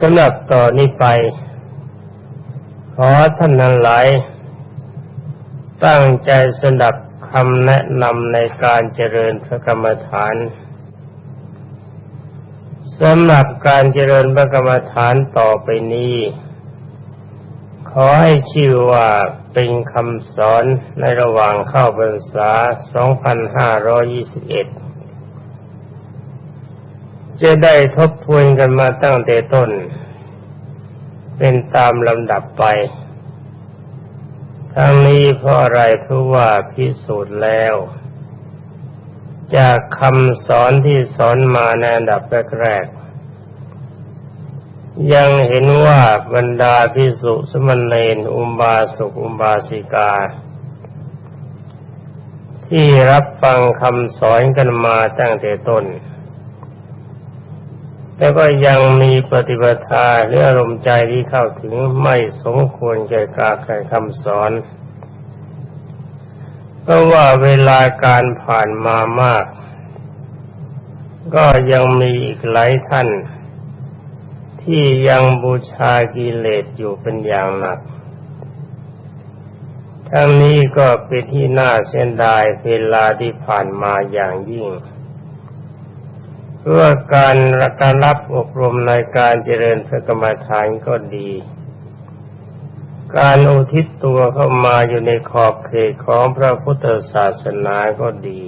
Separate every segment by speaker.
Speaker 1: สำหรับต่อนนี้ไป ขอท่านทั้งหลาย ตั้งใจสดับคำแนะนำในการเจริญพระกรรมฐานสำหรับการเจริญพระกรรมฐานต่อไปนี้ ขอให้ชื่อว่าเป็นคำสอนในระหว่างเข้าพรรษา 2521 จะได้ทบทวนกันมาตั้งแต่ต้น เป็นตามลำดับไป ทั้งนี้เพราะอะไรเพราะว่าพิสูจน์แล้ว จากคำสอนที่สอนมาในอันดับแรกๆยังเห็นว่าบรรดาพิสุสมณเณรอุบาสกอุบาสิกา ที่รับฟังคำสอนกันมาตั้งแต่ต้น แล้วก็ยังมีปฏิบัติหรืออารมณ์ใจที่เข้าถึงไม่สมควรแก่การแก่คำสอนเพราะว่าเวลาการผ่านมามาก ก็ยังมีอีกหลายท่าน ที่ยังบูชากิเลสอยู่เป็นอย่างหนัก ทั้งนี้ก็เป็นที่น่าเสียดายเวลาที่ผ่านมาอย่างยิ่ง เพื่อการการรับอบรมในการเจริญพระกรรมฐานก็ดี การอุทิศตัวเข้ามาอยู่ในขอบเขตของพระพุทธศาสนาก็ดี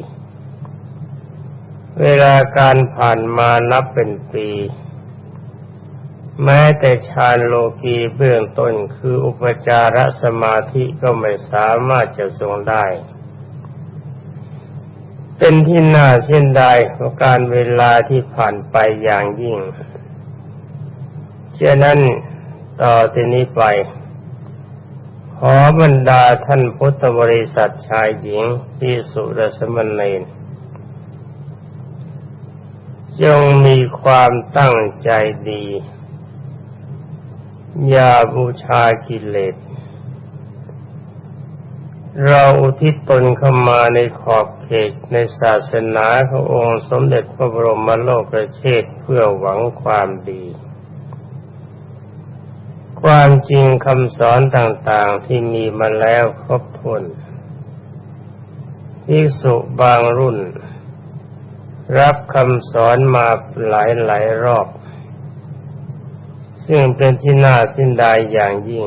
Speaker 1: เวลาการผ่านมานับเป็นปี แม้แต่ฌานโลกีเบื้องต้นคืออุปจารสมาธิก็ไม่สามารถจะทรงได้ เป็นที่น่าเสียดายของการเวลาที่ผ่านไปอย่างยิ่งเช่นนั้นต่อที่นี้ไป ขอบรรดาท่านพุทธบริษัทชายหญิงที่สุรสมณเณรจงมีความตั้งใจดี อย่าบูชากิเลส เราอุทิศตนเข้ามาในขอบ เขตในศาสนาขององค์สมเด็จพระบรมโลกประเทศเพื่อหวังความดี ความจริงคำสอนต่างๆที่มีมาแล้วครบถ้วนภิกษุบางรุ่น รับคำสอนมาหลายหลายรอบ ซึ่งเป็นที่น่าสินดายอย่างยิ่ง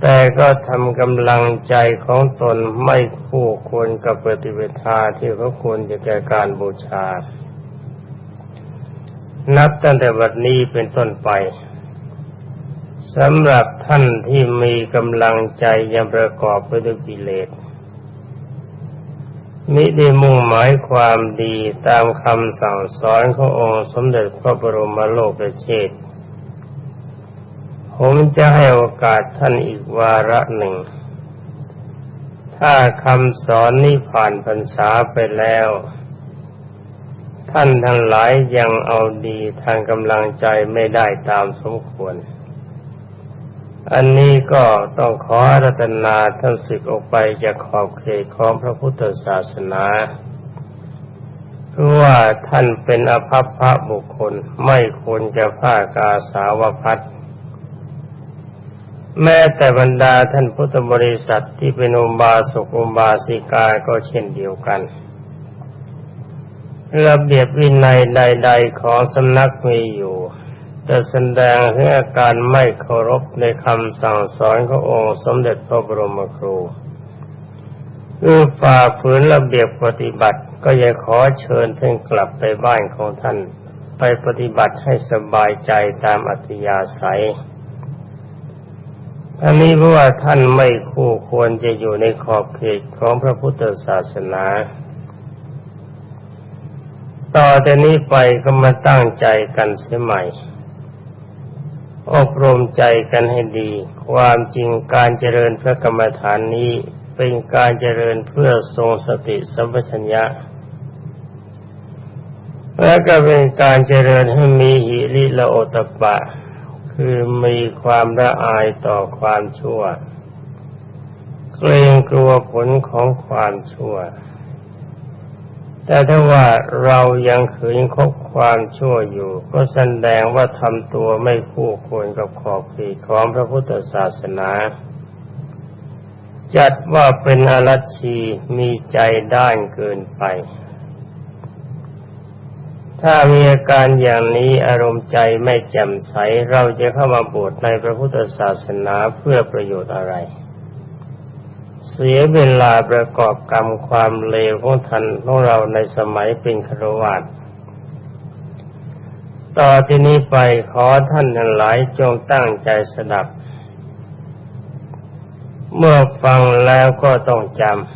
Speaker 1: แต่ก็ทำกำลังใจของตนไม่คู่ควรกับปฏิเวทาที่เขาควรจะแก่การบูชา นับตั้งแต่วันนี้เป็นต้นไปสำหรับท่านที่มีกำลังใจยังประกอบไปด้วยกิเลสมิได้มุ่งหมายความดีตามคำสั่งสอนขององค์สมเด็จพระบรมโลกเชษ ผมจะให้โอกาสท่านอีกวาระหนึ่ง ถ้าคำสอนนี้ผ่านพรรษาไปแล้ว ท่านทั้งหลายยังเอาดีทางกำลังใจไม่ได้ตามสมควร อันนี้ก็ต้องขอรัตนาท่านศึกออกไปจากขอบเขตของพระพุทธศาสนาเพราะว่าท่านเป็นอภัพพระบุคคลไม่ควรจะผ้ากาสาวพัด แม้แต่บรรดาท่านพุทธบริษัทที่เป็นอุบาสกอุบาสิกาก็เช่นเดียวกันระเบียบวินัยใด ๆ ของสำนักมีอยู่จะแสดงถึงอาการไม่เคารพในคำสั่งสอนขององค์สมเด็จพระบรมครูคือฝ่าฝืนระเบียบปฏิบัติ ก็ยังขอเชิญท่านกลับไปบ้านของท่าน ไปปฏิบัติให้สบายใจตามอัธยาศัย อันนี้เพราะว่าท่านไม่คู่ควรจะอยู่ในขอบเขตของพระพุทธศาสนา ต่อแต่นี้ไปก็มาตั้งใจกันเสียใหม่อบรมใจกันให้ดี ความจริงการเจริญพระกรรมฐานนี้เป็นการเจริญเพื่อทรงสติสัมปชัญญะ และก็เป็นการเจริญให้มีหิริละโอตปปะ คือมีความละอายต่อความชั่ว เกรงกลัวผลของความชั่ว แต่ถ้าว่าเรายังขืนคบความชั่วอยู่ ก็แสดงว่าทำตัวไม่คู่ควรกับขอบเขตของพระพุทธศาสนา จัดว่าเป็นอรัชชีมีใจด้านเกินไป ถ้ามีอาการอย่างนี้อารมณ์ใจไม่แจ่มใส เราจะเข้ามาบวชในพระพุทธศาสนาเพื่อประโยชน์อะไร เสียเวลาประกอบกรรมความเลวของท่านของเราในสมัยเป็นครวาตต่อที่นี้ไปขอท่านทั้งหลายจงตั้งใจสดับ เมื่อฟังแล้วก็ต้องจำ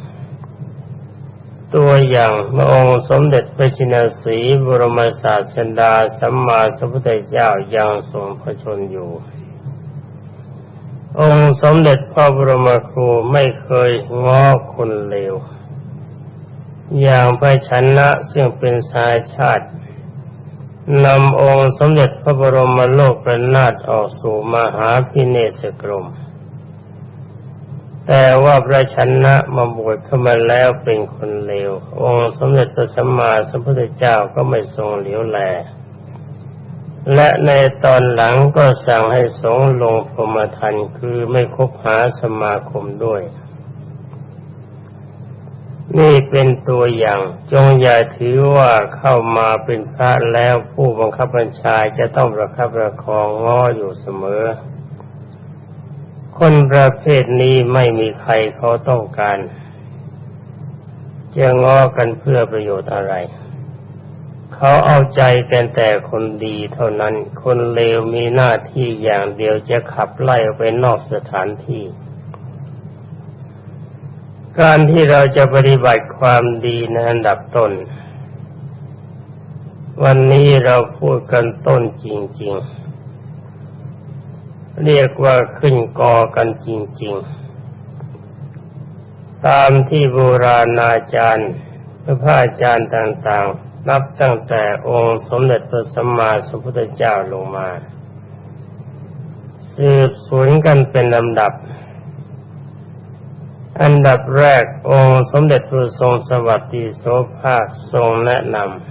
Speaker 1: ตัวอย่างพระองค์สมเด็จพระชินสีบรมศาสดาสัมมาสัมพุทธเจ้ายังทรงพระชนอยู่ องค์สมเด็จพระบรมครูไม่เคยง้อคนเลว อย่างพระชนะซึ่งเป็นสายชาตินำองค์สมเด็จพระบรมโลกประนาถออกสู่มหาพิเนศกรม แต่ว่าพระชนะมาบวชเข้ามาแล้วเป็นคนเลว องค์สมเด็จพระสัมมาสัมพุทธเจ้าก็ไม่ทรงเหลียวแล และในตอนหลังก็สั่งให้สงลงพรมทันคือไม่คบหาสมาคมด้วย นี่เป็นตัวอย่างจงอย่าถือว่าเข้ามาเป็นพระแล้วผู้บังคับบัญชาจะต้องประคับประคองง้ออยู่เสมอ คนประเภทนี้ไม่มีใครเขาต้องการ จะง้อกันเพื่อประโยชน์อะไร เขาเอาใจกันแต่คนดีเท่านั้น คนเลวมีหน้าที่อย่างเดียวจะขับไล่ไปนอกสถานที่ การที่เราจะปฏิบัติความดีในอันดับต้น วันนี้เราพูดกันต้นจริง ๆ เรียกว่าขึ้นกอกันจริง ๆ ตามที่โบราณอาจารย์พระพาอาจารย์ต่างๆ นับตั้งแต่องค์สมเด็จพระสัมมาสัมพุทธเจ้าลงมา สืบสวนกันเป็นลำดับ อันดับแรกองค์สมเด็จพระทรงสวัสดีโสภาคทรงแนะนำ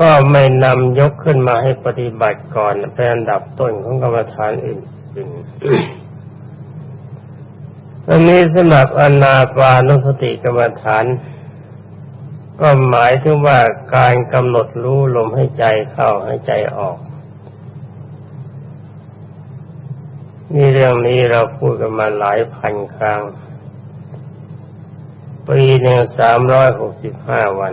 Speaker 1: ก็ไม่นำยกขึ้นมาให้ปฏิบัติก่อนเป็นอันดับต้นของกรรมฐานอื่นๆอันนี้สำหรับอนาปานุสติกรรมฐาน ก็หมายถึงว่าการกำหนดรู้ลมให้ใจเข้าให้ใจออกนี่เรื่องนี้เราพูดกันมาหลายพันครั้ง ปีหนึ่งสามร้อยหกสิบห้าวัน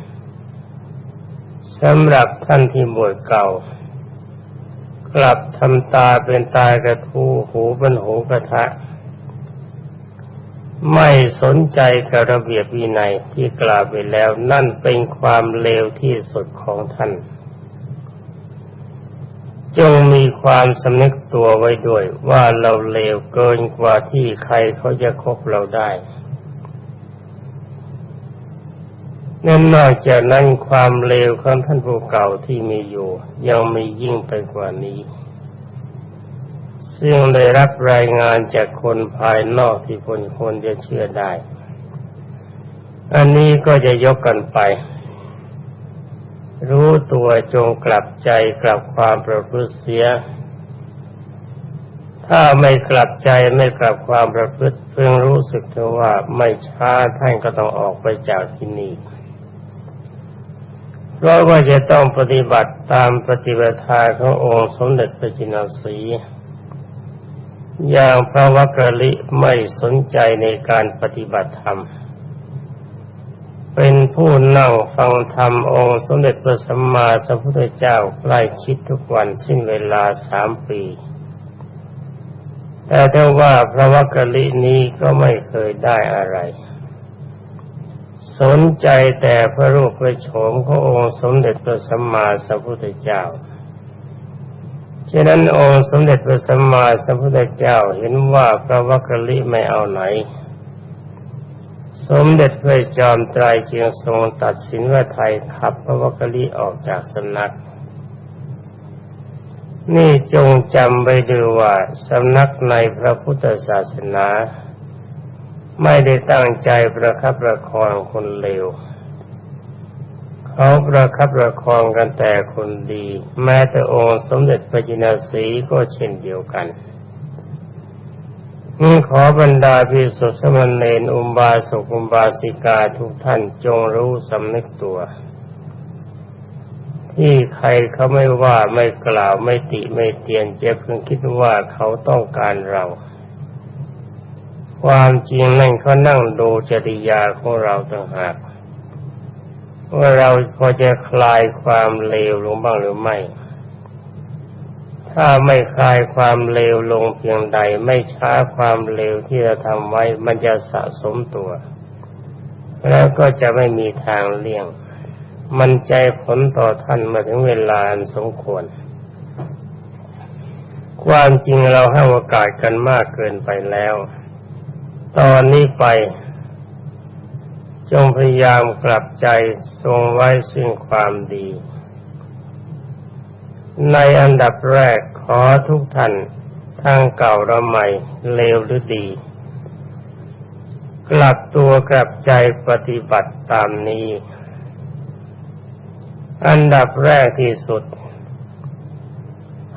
Speaker 1: สำหรับท่านที่บวชเก่า กลับทำตาเป็นตากระทูหูเป็นหูกระทะ ไม่สนใจกับระเบียบวินัยที่กล่าวไปแล้ว นั่นเป็นความเลวที่สุดของท่าน จงมีความสำนึกตัวไว้ด้วยว่าเราเลวเกินกว่าที่ใครเขาจะคบเราได้ นั่นนอกจากนั้นความเลวของท่านผู้เก่าที่มีอยู่ ยังมียิ่งไปกว่านี้ ซึ่งได้รับรายงานจากคนภายนอกที่คนคนจะเชื่อได้ อันนี้ก็จะยกกันไป รู้ตัวจงกลับใจกลับความประพฤติเสีย ถ้าไม่กลับใจไม่กลับความประพฤติเพิ่งรู้สึกเถอะว่าไม่ช้าท่านก็ต้องออกไปจากที่นี่ เพราะว่าจะต้องปฏิบัติตามปฏิบัติขององค์สมเด็จพระจินสี อย่างพระวักกลิไม่สนใจในการปฏิบัติธรรม เป็นผู้นั่งฟังธรรมองค์สมเด็จพระสัมมาสัมพุทธเจ้าใกล้ชิดทุกวันสิ้นเวลาสามปี แต่ถ้าว่าพระวักกลินี้ก็ไม่เคยได้อะไร สนใจแต่พระรูปพระโฉมขององค์สมเด็จพระสัมมาสัมพุทธเจ้าฉะนั้นองค์สมเด็จพระสัมมาสัมพุทธเจ้าเห็นว่าพระวักกะลิไม่เอาไหน สมเด็จพระจอมไตรจึงทรงตัดสินว่าไทยขับพระวักกะลิออกจากสำนัก นี่จงจำไว้ดูว่าสำนักในพระพุทธศาสนา ไม่ได้ตั้งใจประคับประคองคนเลวเขาประคับประคองกันแต่คนดี แม้แต่องค์สมเด็จพระจินสีก็เช่นเดียวกันนี่ขอบรรดาพิสุทธิมนเณรอุบาสกอุบาสิกาทุกท่านจงรู้สำนึกตัว ที่ใครเขาไม่ว่าไม่กล่าวไม่ติไม่เตียนเจ็บเพิ่งคิดว่าเขาต้องการเรา ความจริงนั่นเขานั่งดูจริยาของเราต่างหากว่าเราพอจะคลายความเลวลงบ้างหรือไม่ ถ้าไม่คลายความเลวลงเพียงใด ไม่ช้าความเลวที่เราทำไว้ มันจะสะสมตัว แล้วก็จะไม่มีทางเลี่ยง มันใจผลต่อท่านมาถึงเวลาอันสมควร ความจริงเราให้โอกาสกันมากเกินไปแล้ว ตอนนี้ไป จงพยายามกลับใจทรงไว้ซึ่งความดี ในอันดับแรกขอทุกท่านทั้งเก่าและใหม่เลวหรือดี กลับตัวกลับใจปฏิบัติตามนี้ อันดับแรกที่สุด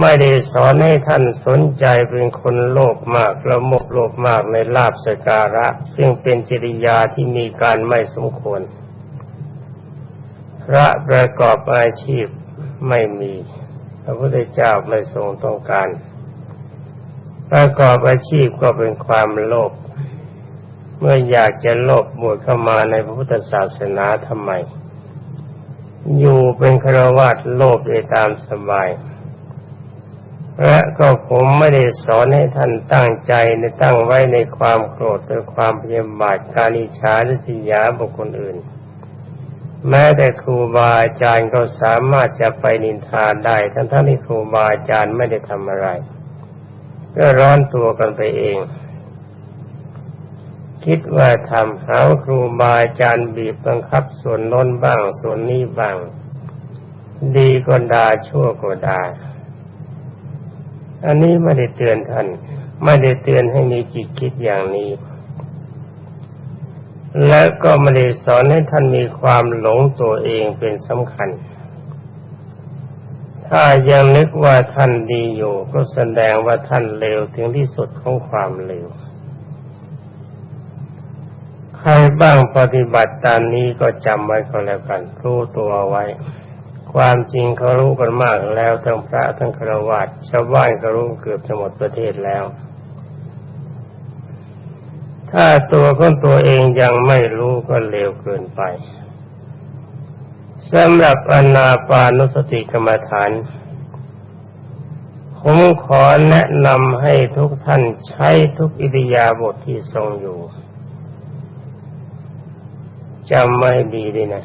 Speaker 1: ไม่ได้สอนให้ท่านสนใจเป็นคนโลภมากละโมกโลภมากในลาบสการะ ซึ่งเป็นจริยาที่มีการไม่สมควร พระประกอบอาชีพไม่มี พระพุทธเจ้าไม่ทรงต้องการ ประกอบอาชีพก็เป็นความโลภเมื่ออยากจะโลภบวชเข้ามาในพระพุทธศาสนาทำไม อยู่เป็นครวัตโลภได้ตามสบาย และก็ผมไม่ได้สอนให้ท่านตั้งใจในตั้งไว้ในความโกรธหรือความพยาบาทการอิจฉาริยาบุคคลอื่น แม้แต่ครูบาอาจารย์ก็สามารถจะไปนินทาได้ ทั้งท่านที่ครูบาอาจารย์ไม่ได้ทำอะไร ก็ร้อนตัวกันไปเอง คิดว่าทำหาว่าครูบาอาจารย์บีบบังคับส่วนน้นบ้างส่วนนี้บ้าง ดีก็ด่าชั่วก็ด่า อันนี้ไม่ได้เตือนท่าน ไม่ได้เตือนให้มีจิตคิดอย่างนี้ และก็ไม่ได้สอนให้ท่านมีความหลงตัวเองเป็นสำคัญ ถ้ายังนึกว่าท่านดีอยู่ก็แสดงว่าท่านเลวถึงที่สุดของความเลวใครบ้างปฏิบัติตามนี้ก็จำไว้ก็แล้วกันรู้ตัวไว้ ความจริงเขารู้กันมากแล้วทั้งพระทั้งฆราวาสชาวบ้านก็รู้เกือบจะหมดประเทศแล้ว ถ้าตัวของตัวเองยังไม่รู้ก็เลวเกินไปสำหรับอนาปานุสติกรรมฐาน ผมขอแนะนำให้ทุกท่านใช้ทุกอิริยาบถทที่ทรงอยู่จำไม่ดีดีนะ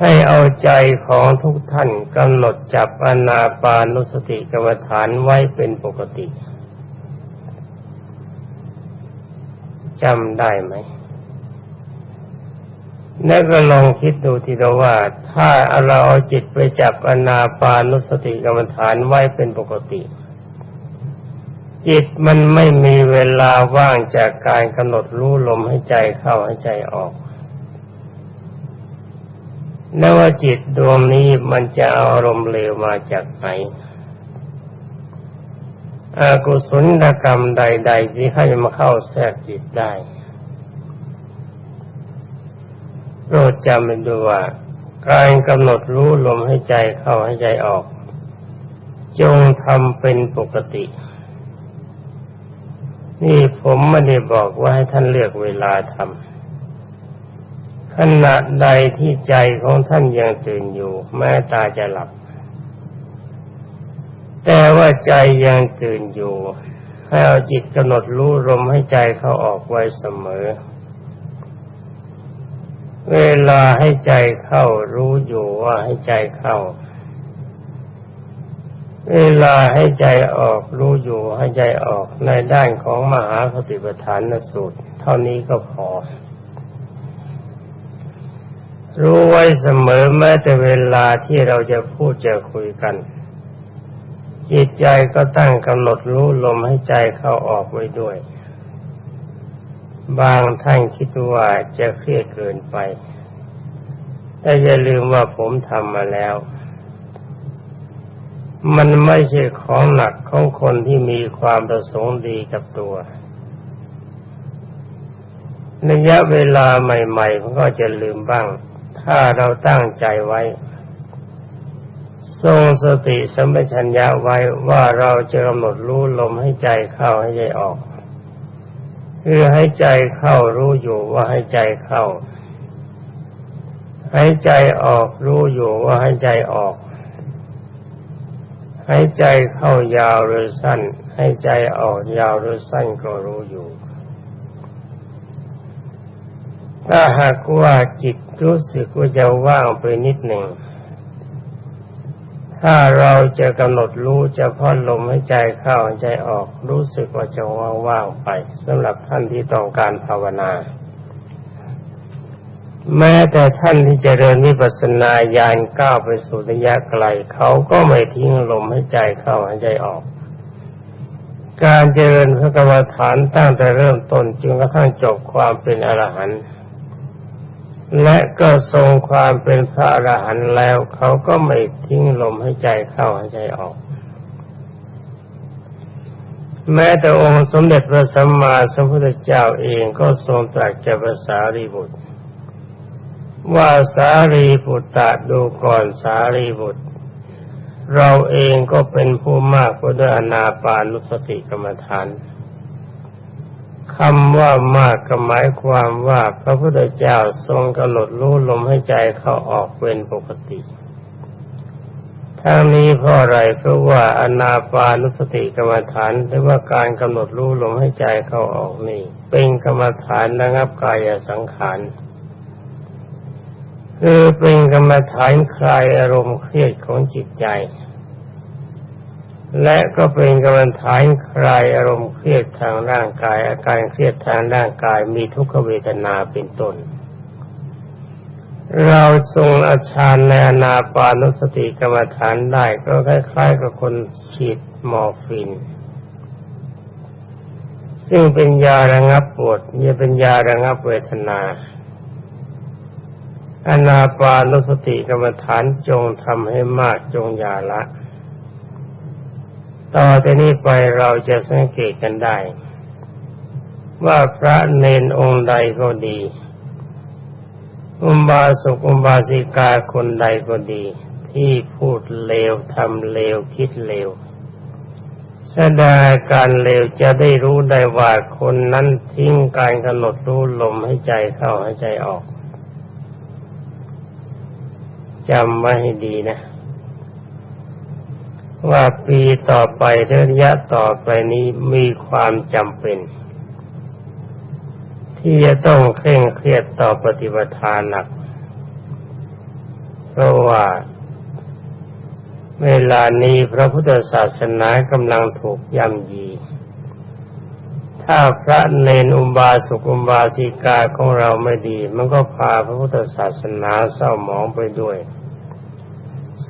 Speaker 1: ให้เอาใจของทุกท่านกำหนดจับอนาปานุสติกรรมฐานไว้เป็นปกติจำได้ไหมแล้วก็ลองคิดดูทีเดียวว่า ถ้าเราเอาจิตไปจับอนาปานุสติกรรมฐานไว้เป็นปกติ จิตมันไม่มีเวลาว่างจากการกำหนดรู้ลมให้ใจเข้าให้ใจออก แล้วว่าจิตดวงนี้มันจะเอาอารมณ์เลวมาจากไหนอากุศลกรรมใด ๆ ที่ให้มาเข้าแทรกจิตได้โปรดจำเป็นดูว่า การกำหนดรู้ลมให้ใจเข้าให้ใจออก จงทำเป็นปกติ นี่ผมไม่ได้บอกว่าให้ท่านเลือกเวลาทำ ขณะใดที่ใจของท่านยังตื่นอยู่ แม้ตาจะหลับ แต่ว่าใจยังตื่นอยู่ให้เอาจิตกำหนดรู้ลมให้ใจเข้าออกไว้เสมอ เวลาให้ใจเข้ารู้อยู่ว่าให้ใจเข้า เวลาให้ใจออกรู้อยู่ให้ใจออกในด้านของมหาสติปัฏฐานสูตร เท่านี้ก็พอ รู้ไว้เสมอแม้แต่เวลาที่เราจะพูดจะคุยกัน จิตใจก็ตั้งกำหนดรู้ลมให้ใจเข้าออกไว้ด้วย บางท่านคิดว่าจะเครียดเกินไป แต่อย่าลืมว่าผมทำมาแล้ว มันไม่ใช่ของหนักของคนที่มีความประสงค์ดีกับตัวระยะเวลาใหม่ๆมันก็จะลืมบ้าง ถ้าเราตั้งใจไว้ ทรงสติสัมปชัญญะไว้ว่าเราจะกำหนดรู้ลมให้ใจเข้าให้ใจออก คือให้ใจเข้ารู้อยู่ว่าให้ใจเข้า ให้ใจออกรู้อยู่ว่าให้ใจออกให้ใจเข้ายาวหรือสั้นให้ใจออกยาวหรือสั้นก็รู้อยู่ ถ้าหากว่าจิต รู้สึกว่าจะว่างไปนิดหนึ่ง ถ้าเราจะกำหนดรู้จะพ่นลมให้ใจเข้าใจออก รู้สึกว่าจะว่างๆไปสำหรับท่านที่ต้องการภาวนา แม้แต่ท่านที่จะเริญวิปัสสนาญาณก้าวไปสู่ระยะไกล เขาก็ไม่ทิ้งลมให้ใจเข้าให้ใจออกการเจริญพระกรรมฐานตั้งแต่เริ่มต้นจนกระทั่งจบความเป็นอรหันต์ และก็ทรงความเป็นพระอรหันต์แล้ว เขาก็ไม่ทิ้งลมให้ใจเข้าให้ใจออก แม้แต่องค์สมเด็จพระสัมมาสัมพุทธเจ้าเองก็ทรงตรัสแก่ภาษารีบุตร ว่าสารีบุตรดูก่อนสารีบุตร เราเองก็เป็นผู้มากกว่าด้วยอนาปานุสติกรรมฐาน คำว่ามากก็หมายความว่าพระพุทธเจ้าทรงกำหนดรู้ลมให้ใจเขาออกเป็นปกติ ทั้งนี้เพราะอะไรเพราะว่าอนาปานุสติกรรมฐานหรือว่าการกำหนดรู้ลมให้ใจเขาออกนี่ เป็นกรรมฐานระงับกายสังขารคือเป็นกรรมฐานคลายอารมณ์เครียดของจิตใจ และก็เป็นกรรมฐานคลายอารมณ์เครียดทางร่างกาย อาการเครียดทางร่างกายมีทุกขเวทนาเป็นต้น เราทรงอาชานในอนาปานุสติกรรมฐานได้ก็คล้ายๆกับคนฉีดมอร์ฟิน ซึ่งเป็นยาระงับปวดนี่เป็นยาระงับเวทนาอนาปานุสติกรรมฐานจงทำให้มากจงยาละ ต่อจากนี้ไปเราจะสังเกตกันได้ ว่าพระเนนองค์ใดก็ดี อุบาสกอุบาสิกาคนใดก็ดี ที่พูดเลวทำเลวคิดเลวแสดงการเลวจะได้รู้ได้ว่าคนนั้นทิ้งการกำหนดรู้ลมให้ใจเข้าให้ใจออกจำไว้ให้ดีนะ ว่าปีต่อไประยะต่อไปนี้มีความจำเป็น ที่จะต้องเคร่งเครียดต่อปฏิบัติานหนัก เพราะว่าเวลานี้พระพุทธศาสนากำลังถูกย่ำยี ถ้าพระเนนอุบาสกอุบาสิกาของเราไม่ดี มันก็พาพระพุทธศาสนาเศร้าหมองไปด้วย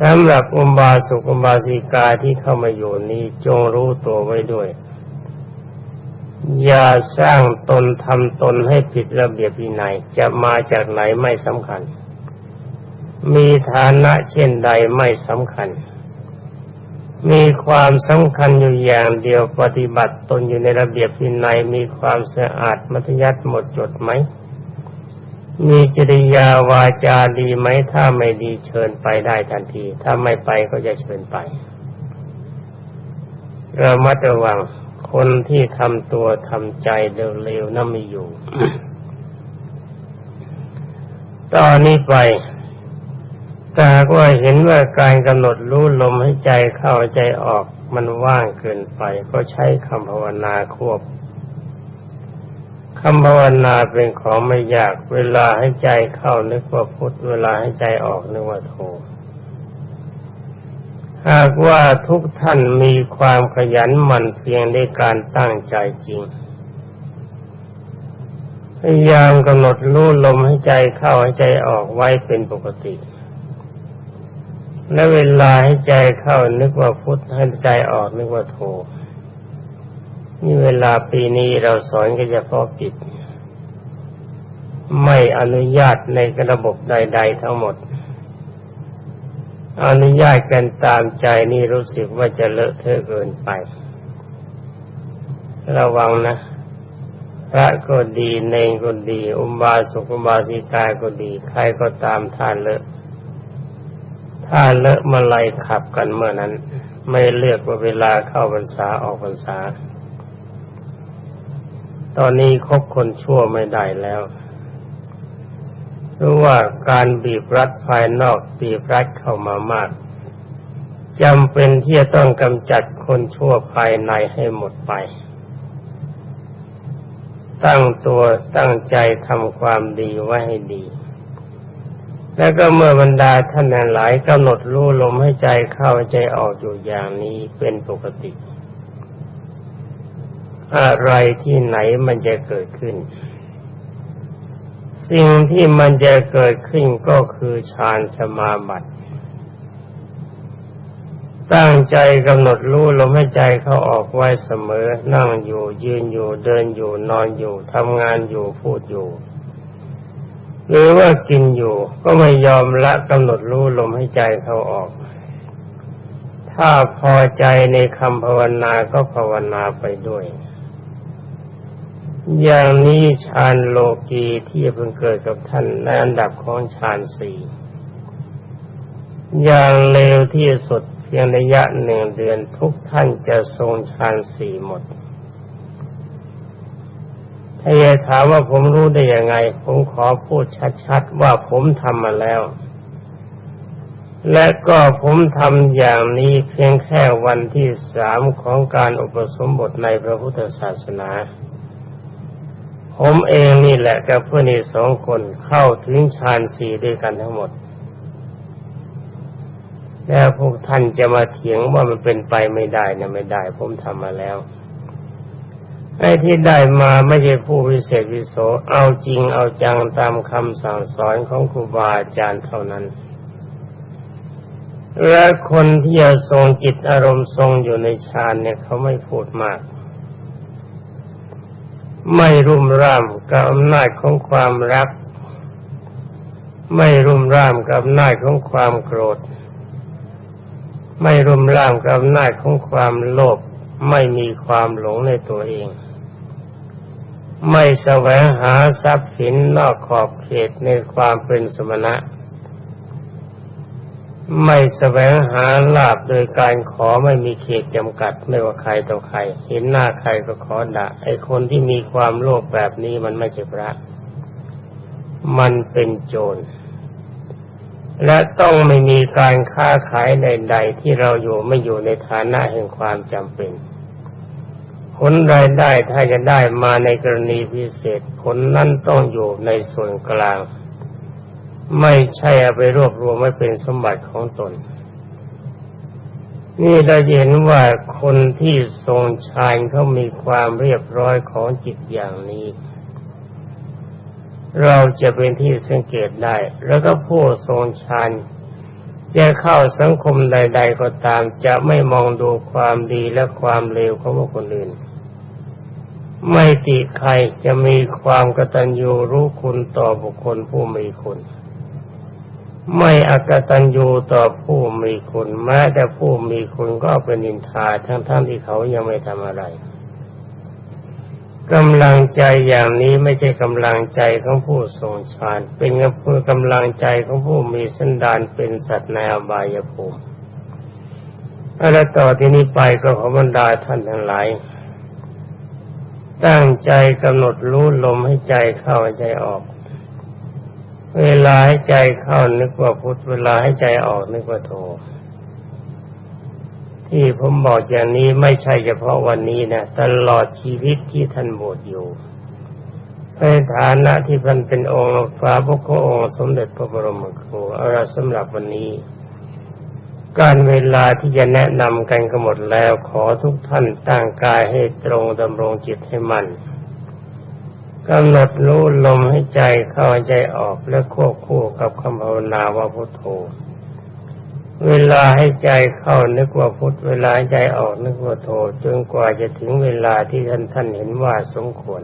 Speaker 1: สำหรับอุบาสกอุบาสิกาที่เข้ามาอยู่นี้จงรู้ตัวไว้ด้วย อย่าสร้างตนทำตนให้ผิดระเบียบวินัยจะมาจากไหนไม่สำคัญ มีฐานะเช่นใดไม่สำคัญ มีความสำคัญอยู่อย่างเดียวปฏิบัติตนอยู่ในระเบียบวินัยมีความสะอาดมัธยัติหมดจดไหม มีจริยาวาจาดีไหมถ้าไม่ดีเชิญไปได้ทันที ถ้าไม่ไปก็จะเชิญไประมัดระวังคนที่ทำตัวทำใจเร็วๆนั่นไม่อยู่ ตอนนี้ไปถ้ากว่าเห็นว่าการกำหนดรู้ลมให้ใจเข้าใจออกมันว่างเกินไป ก็ใช้คำภาวนาควบ คำภาวนาเป็นของไม่ยาก เวลาให้ใจเข้านึกว่าพุทธเวลาให้ใจออกนึกว่าโทหากว่าทุกท่านมีความขยันหมั่นเพียงในการตั้งใจจริง พยายามกำหนดรู้ลมให้ใจเข้าให้ใจออกไว้เป็นปกติ และเวลาให้ใจเข้านึกว่าพุทธให้ใจออกนึกว่าโท นี่เวลาปีนี้เราสอนก็จะพาะปิดไม่อนุญาตในระบบใด ๆ ทั้งหมด อนุญาตกันตามใจนี่รู้สึกว่าจะเลอะเทอะเกินไป ระวังนะ พระก็ดีเนงก็ดี อุบาสกอุบาสิกาก็ดี ใครก็ตามท่านเลอะถ้าเลอะมาไล่ขับกันเมื่อนั้น ไม่เลือกว่าเวลาเข้าพรรษาออกพรรษา ตอนนี้คบคนชั่วไม่ได้แล้วเพราะว่าการบีบรัดภายนอกบีบรัดเข้ามามากจำเป็นที่จะต้องกำจัดคนชั่วภายในให้หมดไป ตั้งตัวตั้งใจทำความดีไว้ให้ดี แล้วก็เมื่อบรรดาท่านหลายกำหนดรู้ลมให้ใจเข้าใจออกอยู่อย่างนี้เป็นปกติ อะไรที่ไหนมันจะเกิดขึ้น สิ่งที่มันจะเกิดขึ้นก็คือฌานสมาบัติตั้งใจกำหนดรู้ลมให้ใจเขาออกไว้เสมอ นั่งอยู่ยืนอยู่เดินอยู่นอนอยู่ทำงานอยู่พูดอยู่ หรือว่ากินอยู่ก็ไม่ยอมละกำหนดรู้ลมให้ใจเขาออก ถ้าพอใจในคำภาวนาก็ภาวนาไปด้วย อย่างนี้ฌานโลกีที่เพิ่งเกิดกับท่านในอันดับของฌานสี่อย่างเร็วที่สุดเพียงระยะหนึ่งเดือนทุกท่านจะทรงฌานสี่หมด ถ้าจะถามว่าผมรู้ได้ยังไง ผมขอพูดชัดๆว่าผมทำมาแล้ว และก็ผมทำอย่างนี้เพียงแค่วันที่สามของการอุปสมบทในพระพุทธศาสนา ผมเองนี่แหละกับเพื่อนอีกสองคนเข้าถึงฌานสี่ด้วยกันทั้งหมด แล้วพวกท่านจะมาเถียงว่ามันเป็นไปไม่ได้นะไม่ได้ ผมทำมาแล้วไอ้ที่ได้มาไม่ใช่ผู้วิเศษวิโสเอาจริงเอาจังตามคำสั่งสอนของครูบาอาจารย์เท่านั้นและคนที่จะทรงจิตอารมณ์ทรงอยู่ในฌานเนี่ยเขาไม่พูดมาก ไม่รุ่มร่ามกับอำนาจของความรัก ไม่รุ่มร่ามกับอำนาจของความโกรธ ไม่รุ่มร่ามกับอำนาจของความโลภไม่มีความหลงในตัวเอง ไม่แสวงหาทรัพย์สินนอกขอบเขตในความเป็นสมณะ ไม่แสวงหาลาบโดยการขอไม่มีเขตจำกัดไม่ว่าใครต่อใคร เห็นหน้าใครก็ขอด่าไอ้คนที่มีความโลภแบบนี้มันไม่ใช่พระ มันเป็นโจร และต้องไม่มีการค้าขายใด ๆ ที่เราอยู่ไม่อยู่ในฐานะแห่งความจำเป็น ผลรายได้ถ้าจะได้มาในกรณีพิเศษ ผลนั้นต้องอยู่ในส่วนกลาง ไม่ใช่เอาไปรวบรวมไว้เป็นสมบัติของตน นี่เราเห็นว่าคนที่ทรงฌานเขามีความเรียบร้อยของจิตอย่างนี้ เราจะเป็นที่สังเกตได้ แล้วก็ผู้ทรงฌานจะเข้าสังคมใด ๆ ก็ตาม จะไม่มองดูความดีและความเลวของบุคคนอื่น ไม่ติใครจะมีความกตัญญูรู้คุณต่อบุคคลผู้มีคุณ ไม่อกตัญญูต่อผู้มีคุณแม้แต่ผู้มีคุณก็เป็นนินทาทั้งๆทที่เขายังไม่ทำอะไรกำลังใจอย่างนี้ไม่ใช่กำลังใจของผู้ทรงฌานเป็นกำลังใจของผู้มีสันดานเป็นสัตว์ในอบายภูมิและต่อที่นี้ไปก็ขอบรรดาท่านทั้งหลาย ตั้งใจกำหนดรู้ลมให้ใจเข้าใจออก เวลาให้ใจเข้านึกว่าพุทธเวลาให้ใจออกนึกว่าโทที่ผมบอกอย่างนี้ไม่ใช่เฉพาะวันนี้นะตลอดชีวิตที่ท่านบวชอยู่ในฐานะที่ท่านเป็นองค์ฟ้าพระโคองค์สมเด็จพระบรมครูเอาละสำหรับวันนี้ การเวลาที่จะแนะนำกันก็หมดแล้วขอทุกท่านตั้งกายให้ตรงดำรงจิตให้มัน่น กำหนดรู้ลมให้ใจเข้าใจออกและควบคู่กับคำภาวนาว่าพุทโธ เวลาให้ใจเข้านึกว่าพุทเวลาใใจออกนึกว่าโธจนกว่าจะถึงเวลาที่ท่านท่านเห็นว่าสมควร